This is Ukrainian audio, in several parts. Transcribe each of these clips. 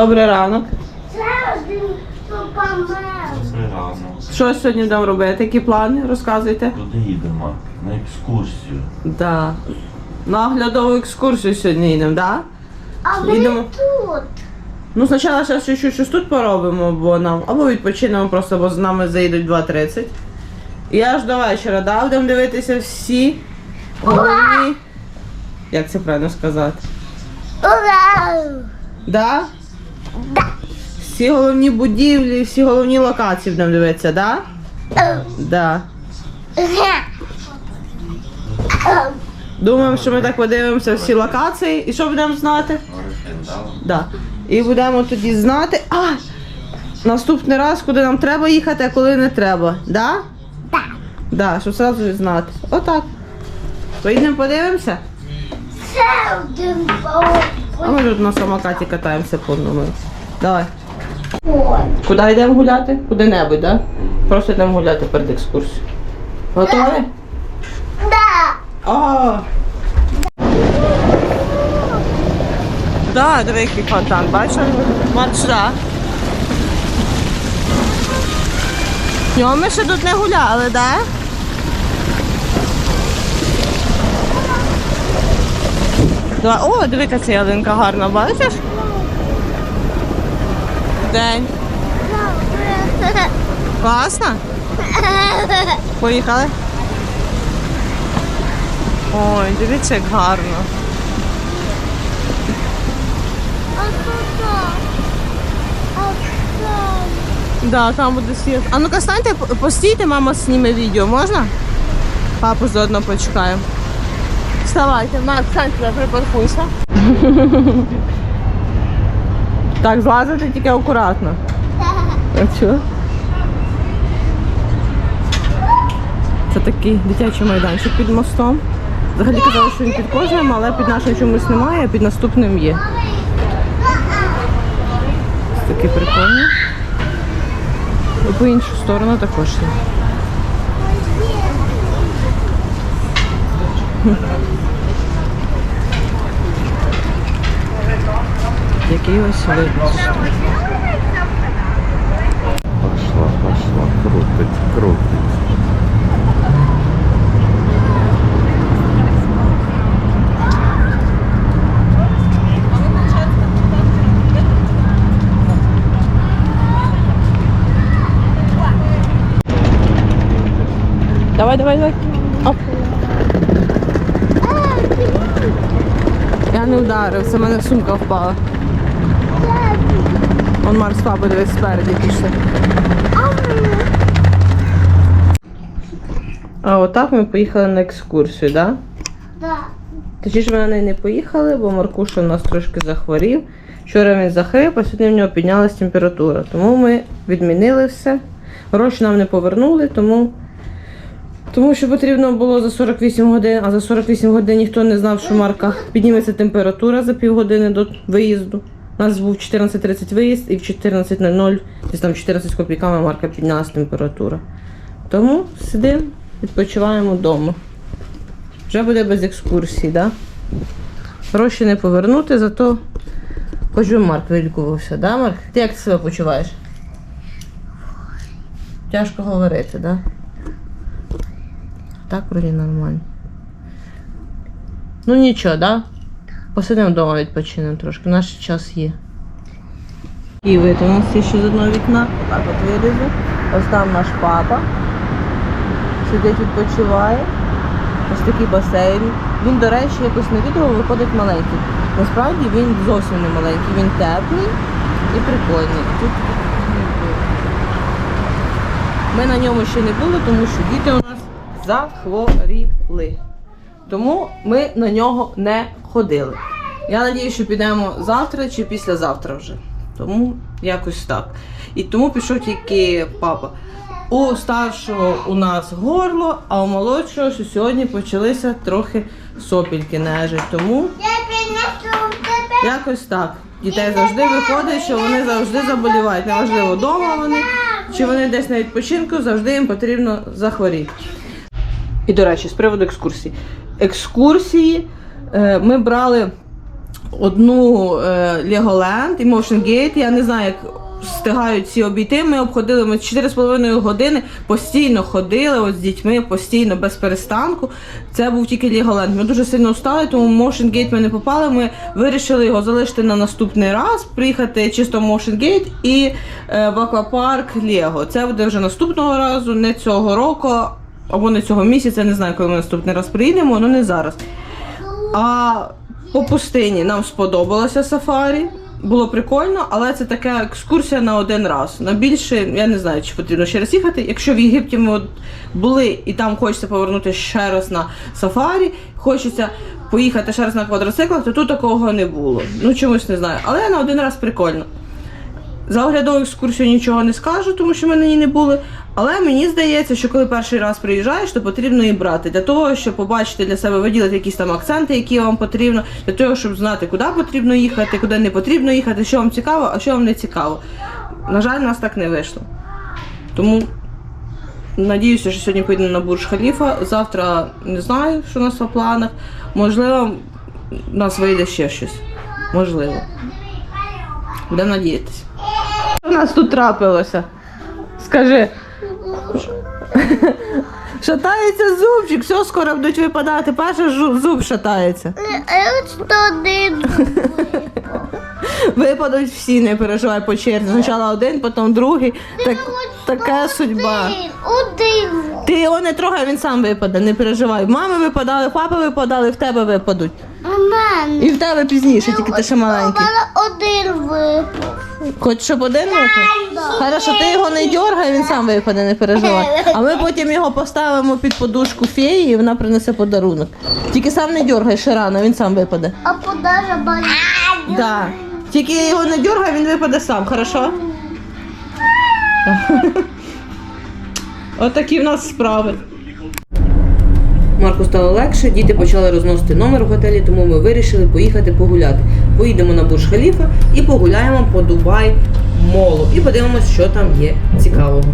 Добрий ранок. Що сьогодні будемо робити? Які плани? Розказуйте. Куди їдемо? На екскурсію. Да. На оглядову екскурсію сьогодні йдемо, да? А ви Їдемо. тут. Ну, спочатку зараз щось, щось тут поробимо, бо нам або відпочинемо просто, бо з нами заїдуть 2.30. І аж до вечора, да? Будемо дивитися всі головні. Як це правильно сказати? Ура! Да? Да. Всі головні будівлі, всі головні локації будемо дивитися, да? Е, Да. е. Думаємо, що ми так подивимося всі локації. І що будемо знати? Да. І будемо тоді знати. А! Наступний раз, куди нам треба їхати, а коли не треба. Да? Так. Да, щоб одразу знати. Отак. Поїдемо подивимося. А ми тут на самокаті катаємося по одному. Давай. Куди йдемо гуляти? Куди-небудь, да? Просто йдемо гуляти перед екскурсією. Готові? Да. О! Да, диви, який фонтан, бачиш? Марш сюди. Днем ми ще тут не гуляли, да? Да. О, яка ця ялинка гарна, бачиш? День. Класно? Поїхали? Ой, дивіться, як гарно. Да, там буде світ. А ну-ка станьте, постійте, мама зніме відео, можна? Папу заодно почекаємо. Вставайте, стань туди, припаркуйся. Так, злазити тільки акуратно. А що? Це такий дитячий майданчик під мостом. Взагалі казали, що він під кожним, але під нашим чомусь немає, а під наступним є. Ось такий прикольний. І по іншу сторону також є. Який ось вид. Пошла, пошла. Крутить, крутить. Давай, давай, давай. Оп. Я не вдарився, в мене сумка впала. Он Марс з папою дивись спереді пішли. А отак ми поїхали на екскурсію, так? Да? Да. Точніше, ми на неї не поїхали, бо Маркуша у нас трошки захворів. Вчора він захрип, а сьогодні в нього піднялась температура. Тому ми відмінили все. Гроші нам не повернули, тому, тому що потрібно було за 48 годин, а за 48 годин ніхто не знав, що Марка підніметься температура за півгодини до виїзду. У нас був 14.30 виїзд і в 14.00, десь там 14 з копійками Марка піднялась температура. Тому сидимо, відпочиваємо вдома. Вже буде без екскурсії, так? Да? Гроші не повернути, зато хоч би Марк вилікувався, да, Марк? Ти як себе почуваєш? Тяжко говорити, так? Да? Так, вроді нормально. Ну нічого, да? Посидимо вдома відпочинемо трошки, наш час є. І вид у нас ще з одного вікна. Так от вилізе. Ось там наш папа. Сидить, відпочиває. Ось такий басейн. Він, до речі, якось на відео виходить маленький. Насправді він зовсім не маленький, він теплий і прикольний. Тут ми на ньому ще не були, тому що діти у нас захворіли. Тому ми на нього не ходили. Я надію, що підемо завтра чи післязавтра вже. Тому якось так. І тому пішов тільки папа. У старшого у нас горло, а у молодшого що сьогодні почалися трохи сопільки нежить. Тому якось так. Дітей завжди виходить, що вони завжди заболівають. Неважливо, вдома вони чи вони десь на відпочинку, завжди їм потрібно захворіти. І, до речі, з приводу екскурсій. Екскурсії е, ми брали одну е, Legoland і Motion Gate. Я не знаю, як встигають ці обійти. Ми обходили ми 4,5 години, постійно ходили от з дітьми, постійно, без перестанку. Це був тільки Legoland. Ми дуже сильно встали, тому Motion Gate ми не попали. Ми вирішили його залишити на наступний раз, приїхати чисто в Motion Gate і е, в аквапарк Лего. Це буде вже наступного разу, не цього року. Або не цього місяця, не знаю, коли ми наступний раз приїдемо, але не зараз. А по пустині нам сподобалося сафарі. Було прикольно, але це така екскурсія на один раз. На більше я не знаю, чи потрібно ще раз їхати. Якщо в Єгипті ми от були і там хочеться повернутися ще раз на сафарі, хочеться поїхати ще раз на квадроциклах, то тут такого не було. Ну чомусь не знаю. Але на один раз прикольно. За оглядову екскурсію нічого не скажу, тому що ми на ній не були. Але мені здається, що коли перший раз приїжджаєш, то потрібно її брати для того, щоб побачити для себе, виділити якісь там акценти, які вам потрібно, для того, щоб знати, куди потрібно їхати, куди не потрібно їхати, що вам цікаво, а що вам не цікаво. На жаль, нас так не вийшло. Тому надіюся, що сьогодні поїдемо на Бурж Халіфа. Завтра не знаю, що у нас по планах. Можливо, у нас вийде ще щось. Можливо. Будемо надіятися. Що в нас тут трапилося? Скажи. Шатається зубчик, все скоро будуть випадати. Перший зуб шатається. Один. Випадуть всі, не переживай по черзі. Спочатку один, потім другий. Так, така судьба. Один. Ти його не трогай, він сам випаде, не переживай. Мами випадали, папи випадали, в тебе випадуть. І в тебе пізніше, тільки ти ще маленький. один випав. Хоч щоб один випав? Хорошо, ти його не дергай, він сам випаде, не переживай. А ми потім його поставимо під подушку феї і вона принесе подарунок. Тільки сам не дергай ще рано, він сам випаде. А подажа болить. Да. Тільки його не дергай, він випаде сам, хорошо? От такі в нас справи. Марку стало легше, діти почали розносити номер в готелі, тому ми вирішили поїхати погуляти. Поїдемо на Бурж Халіфа і погуляємо по Дубай молу. І подивимось, що там є цікавого.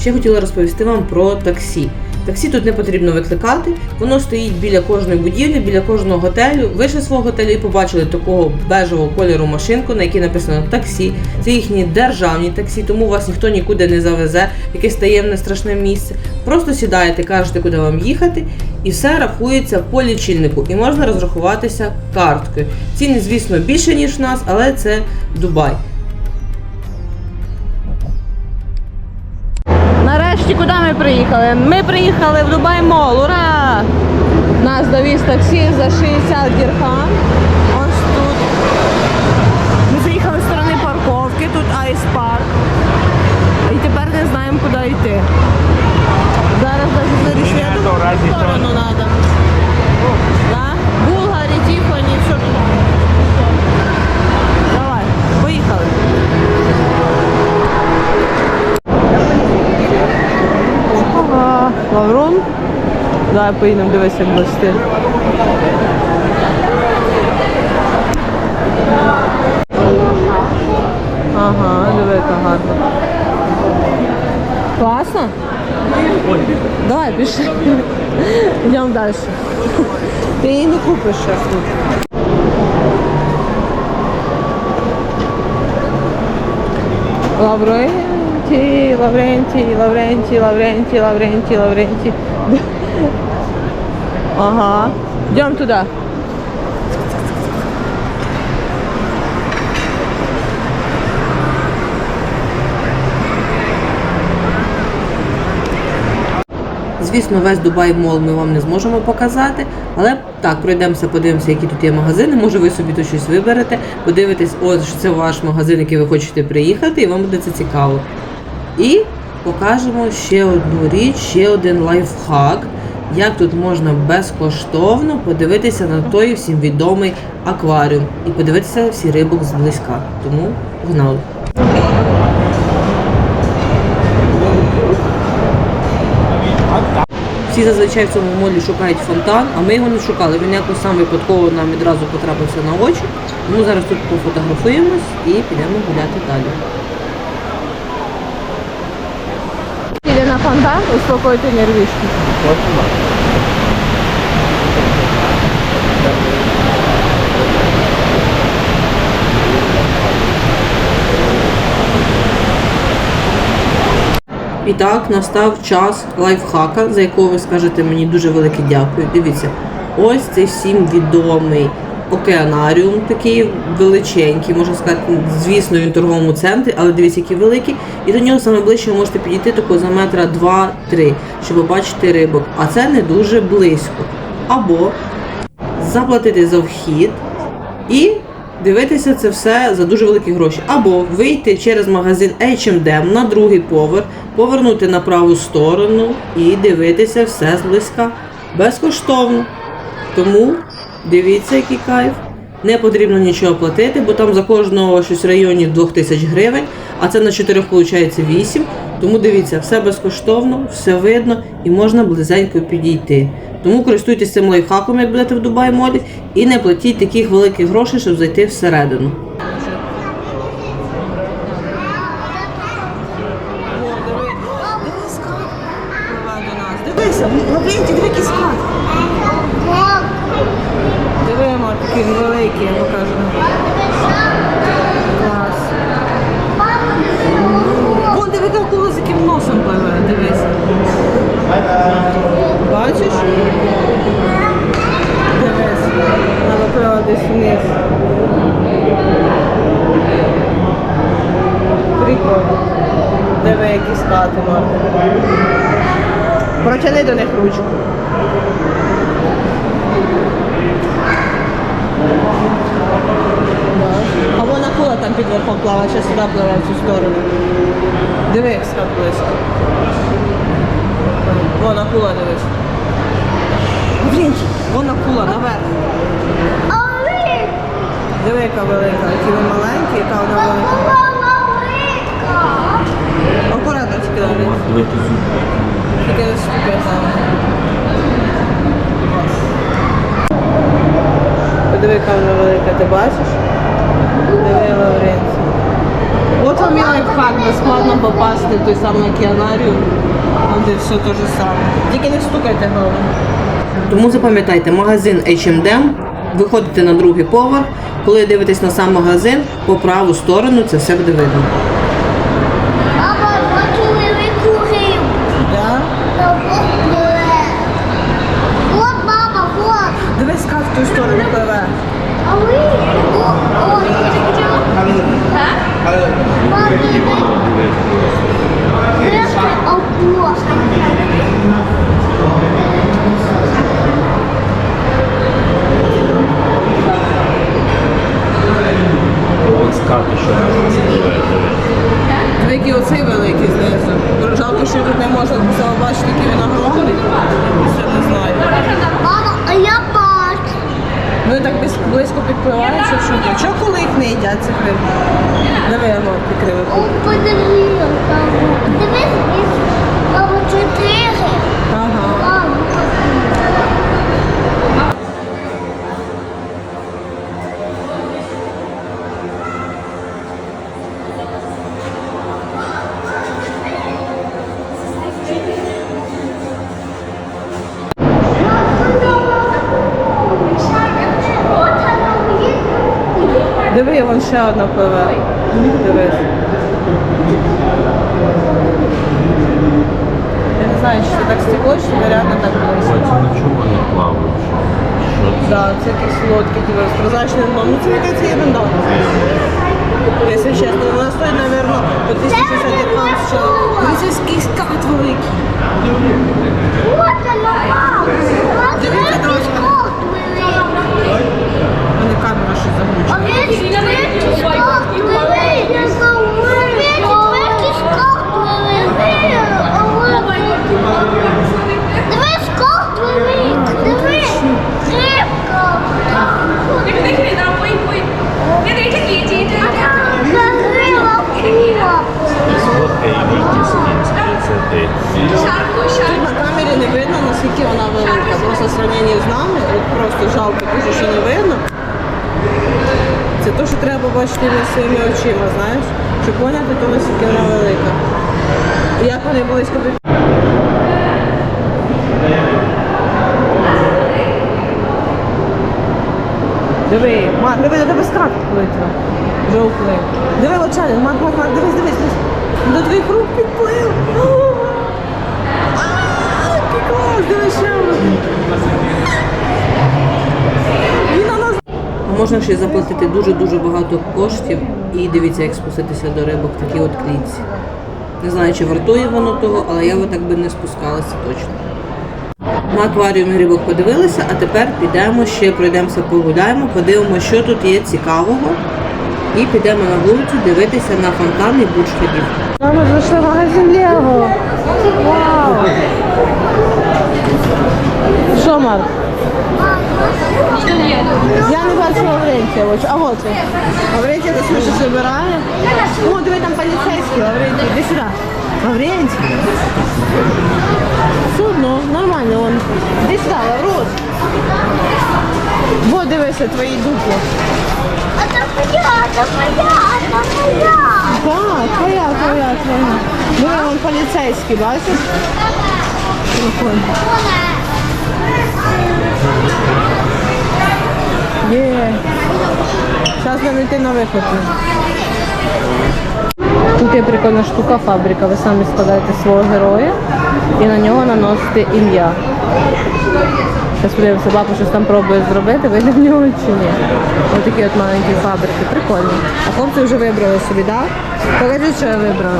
Ще хотіла розповісти вам про таксі. Таксі тут не потрібно викликати, воно стоїть біля кожної будівлі, біля кожного готелю. Вийшли з свого готелю і побачили такого бежевого кольору машинку, на якій написано таксі. Це їхні державні таксі, тому вас ніхто нікуди не завезе, якесь таємне страшне місце. Просто сідаєте, кажете, куди вам їхати, і все рахується по лічильнику, і можна розрахуватися карткою. Ціни, звісно, більше ніж в нас, але це Дубай. Ми приїхали? Ми приїхали в Дубай Мол. Ура! Нас довіз таксі за 60 дірхам. Поїдемо дивися, як буде. Ага, диви, яка гарна. Класно? Давай, пішли. Йдемо далі. Ти її не купиш зараз тут. Лавренті, Лавренті, Лавренті, Лавренті, Лавренті, Лавренті. Ага. Йдемо туди. Звісно, весь Дубай Мол ми вам не зможемо показати, але так, пройдемося, подивимося, які тут є магазини. Може, ви собі тут щось виберете, подивитесь, ось що це ваш магазин, який ви хочете приїхати, і вам буде це цікаво. І покажемо ще одну річ, ще один лайфхак, як тут можна безкоштовно подивитися на той всім відомий акваріум і подивитися всі рибок зблизька. Тому погнали. Всі зазвичай в цьому молі шукають фонтан, а ми його не шукали. Він якось сам випадково нам відразу потрапився на очі. Тому зараз тут пофотографуємось і підемо гуляти далі. Панда успокойте нервишки. І так настав час лайфхака, за якого ви скажете мені дуже велике дякую. Дивіться, ось цей всім відомий океанаріум, такий величенький, можна сказати, звісно, він в торговому центрі, але дивіться, який великий. І до нього саме ближче ви можете підійти тако за метра 2-3, щоб побачити рибок. А це не дуже близько. Або заплатити за вхід і дивитися це все за дуже великі гроші. Або вийти через магазин H&M на другий поверх, повернути на праву сторону і дивитися все зблизька безкоштовно. Тому дивіться, який кайф. Не потрібно нічого платити, бо там за кожного щось в районі 2000 гривень, а це на 4 виходить 8. Тому дивіться, все безкоштовно, все видно і можна близенько підійти. Тому користуйтесь цим лайфхаком, як будете в Дубай молі, і не платіть таких великих грошей, щоб зайти всередину. Дивися, лаврентик такий склад. Дивимо, такий великий, я покажу. Клас. Акула з яким носом пливе, дивись. Бачиш? Дивись. Вона плила десь вниз. Прикольно. Диви, які скати, Марко. Протяни до них ручку. А вон акула там під верхом плаває, ще сюди пливе в цю сторону. Диви, як близько. Вон акула дивись. Блін, вон акула наверх. Диви, яка велика. Які ви маленькі, яка вона велика. Акуратно тільки дивись. Тільки не ступай там. Подиви, яка вона велика, ти бачиш? Диви, Лавренці. От вам і лайфхак, безплатно попасти в той самий океанаріум, де все те ж саме. Тільки не стукайте голову. Тому запам'ятайте, магазин H&M, виходите на другий поверх, коли дивитесь на сам магазин, по праву сторону це все буде видно. Ще одна пливе. Дивись. Я не знаю, чи це так стекло, чи це реально так близько. Потім нічого не плавають. Що це? Да, це якісь лодки, з прозрачним дном. Ну це якась ерунда. Якщо чесно, вона стоїть, мабуть, по 260 паунів. Дивіться, який скат великий. Дивіться, трошки. Мене камера щось А заглючена. він швидкий скак пливе. Швидкий скак пливе. Дивись, скак пливе. Дивись. Рибка. Загрила кула. Сфоткай Віті Скінський, це ти. Тут на камері не видно, наскільки вона велика. Просто в сравненні з нами, от просто жалко дуже, що не видно. Це те, що треба побачити не своїми очима, знаєш? Щоб поняти, то наскільки вона велика. І Як вони близько під... Диви, Мак, диви, до тебе скат летить. Вже уплив. Диви, Лучанин, Мак, Мак, Мак, дивись, дивись, дивись. До твоїх рук підплив. А, Який клас, диви ще. Він на нас. Можна ще заплатити дуже-дуже багато коштів і дивіться, як спуститися до рибок в такій от клітці. Не знаю, чи вартує воно того, але я би так би не спускалася точно. На акваріумі рибок подивилися, а тепер підемо ще пройдемося, погуляємо, подивимося, що тут є цікавого. І підемо на вулицю дивитися на фонтан і бурж-ходів. Ми зайшли в магазин Лего. Вау! Що, Марк? Я не бачу Лаврентія. ось. А от він. Лаврентій десь ми щось вибирає. О, диви, там поліцейський, Лаврентій, іди сюди. Лаврентій. Судно, нормально он. Іди сюди, Лаврус. Вот дивися, твої дупли. А це моя, це моя, це моя. Так, твоя, твоя, твоя. Диви, вон поліцейський, бачиш? Телефон. Є. Зараз нам йти на виход. Тут є прикольна штука фабрика. Ви самі складаєте свого героя і на нього наносите ім'я. Зараз подивимося, бабу щось там пробує зробити, вийде в нього чи ні. Ось такі от маленькі фабрики, прикольні. А хлопці вже вибрали собі, так? Покажіть, що ви вибрали.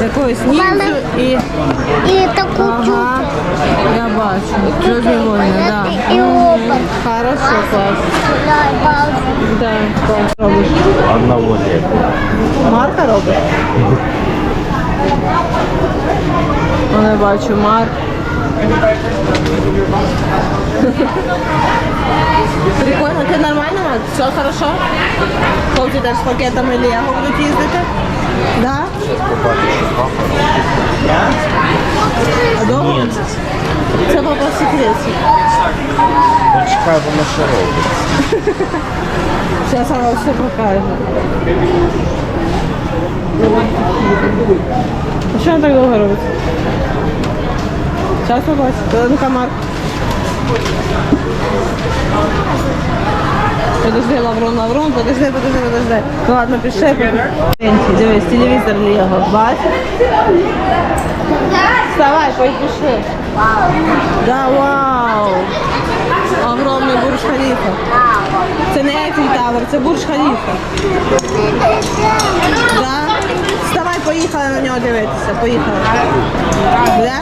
Якогось ніндзю і. І таку Ага, я бачу. Зв'язні війни, так. І опа. Хорошо, клас. Бабу. Клас. Робиш. Одного. Марка робить? Ну, не бачу, Марк. Прикольно, ти нормально? Все хорошо? Хлопці теж з пакетами Лего будуть їздити? Да? А дома? Ні, це папа секрет. почекай, воно ще робить. Зараз вона все покаже. А що він так довго робить? Зараз побачите. Ну-ка, Марк. Подожди, Лаврон, Лаврон, подожди, подожди, подожди. Ну ладно, пішли. Дивись, телевізор Лего. Бачиш? Вставай, пой пішли. Да, вау. Огромний бурж Халіфа. Це не Ейфель Тавер, це бурж Халіфа. Да? Поїхали на нього дивитися. Поїхали. Да?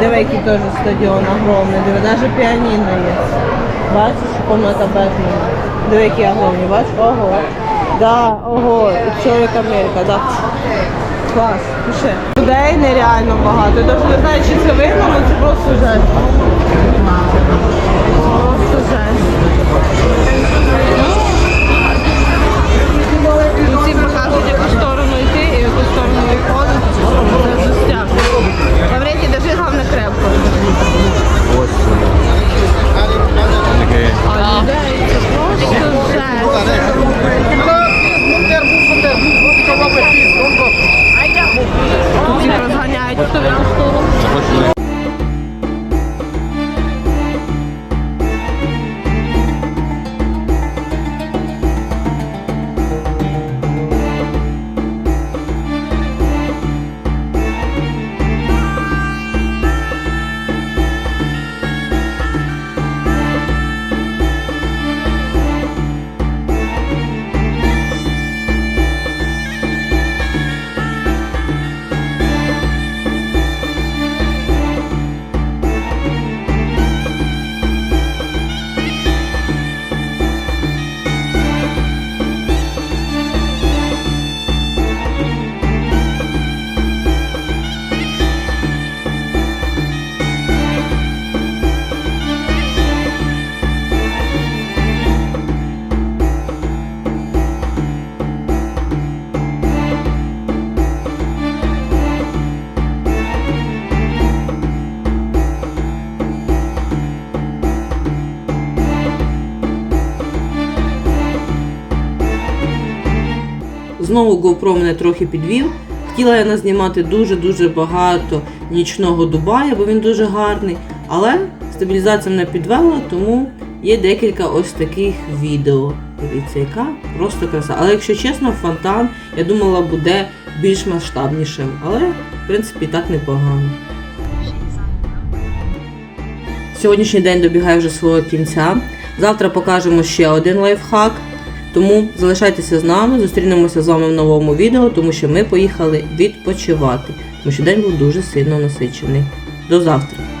Диви, який теж стадіон огромний. Диви, навіть піаніно є. Бачиш, комната Бетмена. Диви, які огромні, бачиш? Ого. Да, ого, чоловік Америка, да. Клас, пиши. Людей нереально багато. Я навіть не знаю, чи це видно, але це просто жесть. Просто Знову GoPro мене трохи підвів. Хотіла я назнімати дуже-дуже багато нічного Дубая, бо він дуже гарний. Але стабілізація мене підвела, тому є декілька ось таких відео. Дивіться, яка просто краса. Але якщо чесно, фонтан, я думала, буде більш масштабнішим. Але, в принципі, так непогано. Сьогоднішній день добігає вже свого кінця. Завтра покажемо ще один лайфхак. Тому залишайтеся з нами, зустрінемося з вами в новому відео, тому що ми поїхали відпочивати. Тому що день був дуже сильно насичений. До завтра!